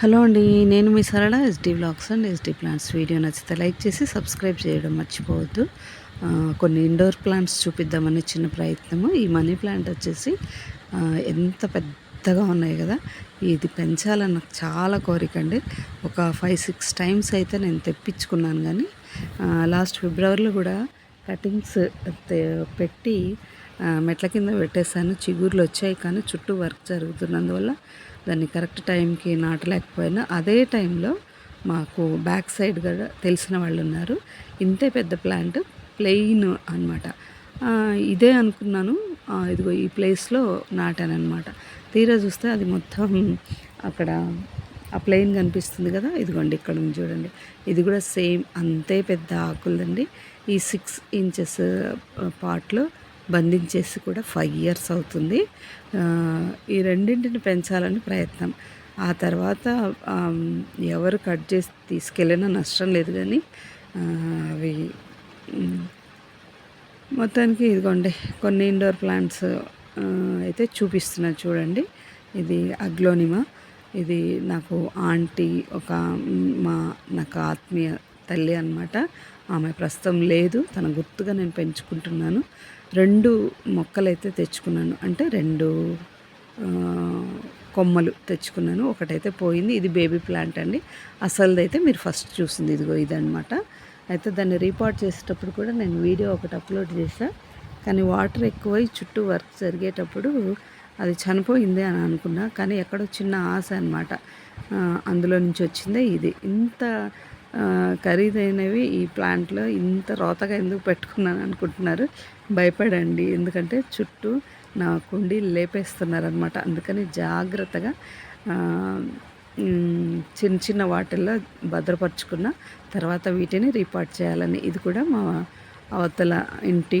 Hello అండి నేను మీ Sarala SD blogs and SD plants video నచ్చితే లైక్ చేసి సబ్స్క్రైబ్ చేయడం మర్చిపోవద్దు. కొన్ని ఇండోర్ ప్లాంట్స్ చూపిద్దామని చిన్న ప్రయత్నము. ఈ మనీ ప్లాంట్ వచ్చేసి ఎంత పెద్దగా ఉన్నాయి కదా ఇది పెంచాలని నాకు చాలా కోరిక అండి. ఒక ఫైవ్ సిక్స్ టైమ్స్ అయితే నేను తెప్పించుకున్నాను కానీ లాస్ట్ ఫిబ్రవరిలో కూడా కటింగ్స్ పెట్టి మెట్ల కింద పెట్టేశాను. చిగుర్లు వచ్చాయి కానీ చుట్టూ వర్క్ జరుగుతున్నందువల్ల దాన్ని కరెక్ట్ టైంకి నాటలేకపోయినా అదే టైంలో మాకు బ్యాక్ సైడ్ కూడా తెలిసిన వాళ్ళు ఉన్నారు. ఇంతే పెద్ద ప్లాంట్ ప్లెయిన్ అనమాట ఇదే అనుకున్నాను. ఇదిగో ఈ ప్లేస్లో నాటాను అనమాట తీరా చూస్తే అది మొత్తం అక్కడ ఆ ప్లెయిన్ కనిపిస్తుంది కదా? ఇదిగోండి ఇక్కడ ఉంది చూడండి. ఇది కూడా సేమ్ అంతే పెద్ద ఆకులండి ఈ సిక్స్ ఇంచెస్ పాట్లో బంధించేసి కూడా ఫైవ్ ఇయర్స్ అవుతుంది. ఈ రెండింటిని పెంచాలని ప్రయత్నం. ఆ తర్వాత ఎవరు కట్ చేసి తీసుకెళ్ళినా నష్టం లేదు కానీ అవి మొత్తానికి ఇదిగోండి కొన్ని ఇండోర్ ప్లాంట్స్ అయితే చూపిస్తున్నా చూడండి. ఇది అగ్లోనిమా. ఇది నాకు ఆంటీ ఒక మా నాకు ఆత్మీయ తల్లి అన్నమాట. ఆమె ప్రస్తుతం లేదు తన గుర్తుగా నేను పెంచుకుంటున్నాను. రెండు మొక్కలు అయితే తెచ్చుకున్నాను. అంటే రెండు కొమ్మలు తెచ్చుకున్నాను. ఒకటైతే పోయింది. ఇది బేబీ ప్లాంట్ అండి. అసలుదైతే మీరు ఫస్ట్ చూసింది. ఇదిగో ఇదనమాట అయితే దాన్ని రీపాట్ చేసేటప్పుడు కూడా నేను వీడియో ఒకటి అప్లోడ్ చేసా కానీ వాటర్ ఎక్కువై చుట్టూ వర్క్ జరిగేటప్పుడు అది చనిపోయింది అని అనుకున్నా. కానీ ఎక్కడో చిన్న ఆశ అనమాట అందులో నుంచి వచ్చిందే ఇది. ఇంత ఖరీదైనవి ఈ ప్లాంట్లో ఇంత రోతగా ఎందుకు పెట్టుకున్నాను అనుకుంటున్నారు? భయపడండి. ఎందుకంటే చుట్టూ నా కుండీ లేపేస్తున్నారనమాట అందుకని జాగ్రత్తగా చిన్న చిన్న వాటిల్లో భద్రపరుచుకున్న తర్వాత వీటిని రీపార్ట్ చేయాలని. ఇది కూడా మా అవతల ఇంటి